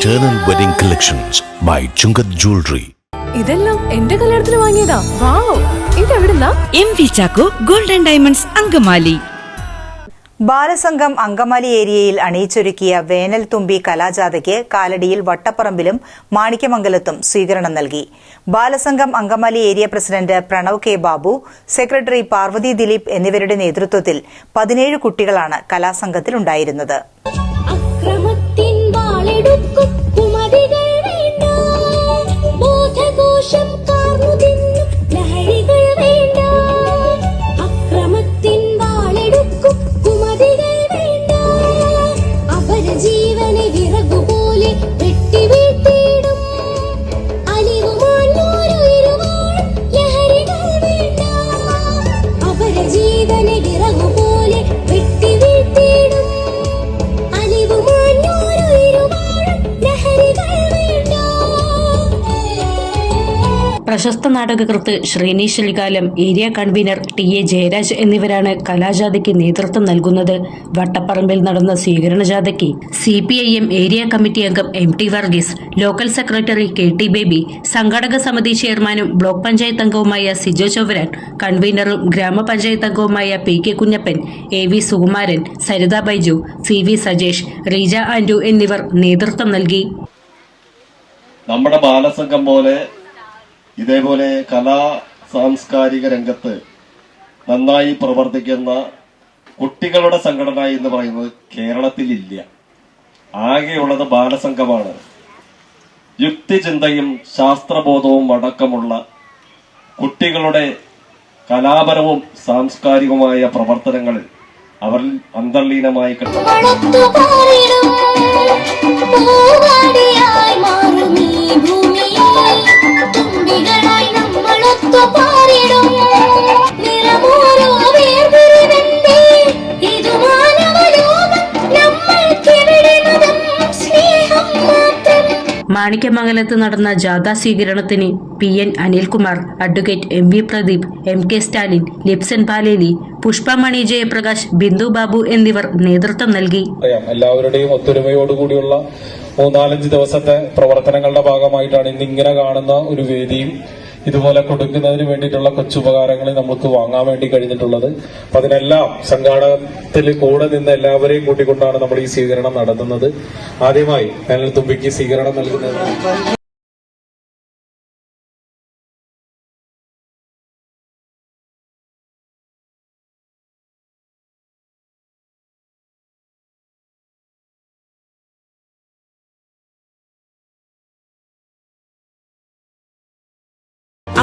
Eternal Wedding Collections by Chungat Jewelry. ഇതെല്ലാം എന്റെ കല്യാണത്തിന് വാങ്ങിയതാ. Wow. ഇതെവിടുന്നാ? M V Chacko golden diamonds Angamaly. Balasangham Angamaly ഏരിയയിൽ അണിയിച്ചൊരുക്കിയ വേനൽ തുമ്പി കലാജാഥയ്ക്ക് കാലടിയിൽ വട്ടപ്പറമ്പിലും മാണിക്യമംഗലത്തും സ്വീകരണം നൽകി. Balasangham Angamaly area president Pranav K Babu secretary Parvathy Dileep എന്നിവരുടെ നേതൃത്വത്തിൽ പതിനേഴ് കുട്ടികളാണ് കലാസംഘത്തിലുണ്ടായിരുന്നത്. അക്രമത്തിൻ വാളെടുക്കും കുമതികൾ വേണ്ട. വേണ്ട. അക്രമത്തിൻ കുമതികൾ വേണ്ട. വിറകുപോലെ പ്രശസ്ത നാടകകൃത്ത് Sreenish ശലികാലം area convener T A Jayaraj എന്നിവരാണ് കലാജാഥയ്ക്ക് നേതൃത്വം നൽകുന്നത്. വട്ടപ്പറമ്പിൽ നടന്ന സ്വീകരണ ജാഥയ്ക്ക് C P I M area committee അംഗം M T Varghese local secretary K T Baby സംഘാടക സമിതി ചെയർമാനും ബ്ലോക്ക് പഞ്ചായത്ത് അംഗവുമായ സിജോ ചൗവരാൻ കൺവീനറും ഗ്രാമപഞ്ചായത്ത് അംഗവുമായ P K Kunjappan A V Sukumaran Saritha Baiju C V Sajesh Reeja Andu എന്നിവർ നേതൃത്വം നൽകി. നമ്മുടെ ബാലസംഘം പോലെ ഇതേപോലെ കലാ സാംസ്കാരിക രംഗത്ത് നന്നായി പ്രവർത്തിക്കുന്ന കുട്ടികളുടെ സംഘടന എന്ന് പറയുന്നത് കേരളത്തിലില്ല. ആകെയുള്ളത് ബാലസംഘമാണ്. യുക്തിചിന്തയും ശാസ്ത്രബോധവും അടക്കമുള്ള കുട്ടികളുടെ കലാപരവും സാംസ്കാരികവുമായ പ്രവർത്തനങ്ങളിൽ അവർ അന്തർലീനമായി കിട്ടും മാണിക്യമംഗലത്ത് നടന്ന ജാഥാ സ്വീകരണത്തിന് P N Anilkumar advocate M V Pradeep M K Stalin Lipson Paleli Pushpamani Jayaprakash Bindu Babu എന്നിവർ നേതൃത്വം നൽകി. എല്ലാവരുടെയും ഒത്തൊരുമയോടുകൂടിയുള്ള മൂന്നാലഞ്ച് ദിവസത്തെ പ്രവർത്തനങ്ങളുടെ ഭാഗമായിട്ടാണ് ഇന്ന് ഇങ്ങനെ കാണുന്ന ഒരു വേദിയും ഇതുപോലെ കൊടുക്കുന്നതിന് വേണ്ടിയിട്ടുള്ള കൊച്ചുപകാരങ്ങൾ നമുക്ക് വാങ്ങാൻ വേണ്ടി കഴിഞ്ഞിട്ടുള്ളത്. അപ്പൊ അതിനെല്ലാം സംഘാടകത്തിൽ കൂടെ നിന്ന് എല്ലാവരെയും കൂട്ടിക്കൊണ്ടാണ് നമ്മൾ ഈ സ്വീകരണം നടത്തുന്നത്. ആദ്യമായി വേനൽ തുമ്പിക്ക് സ്വീകരണം നൽകുന്നത്.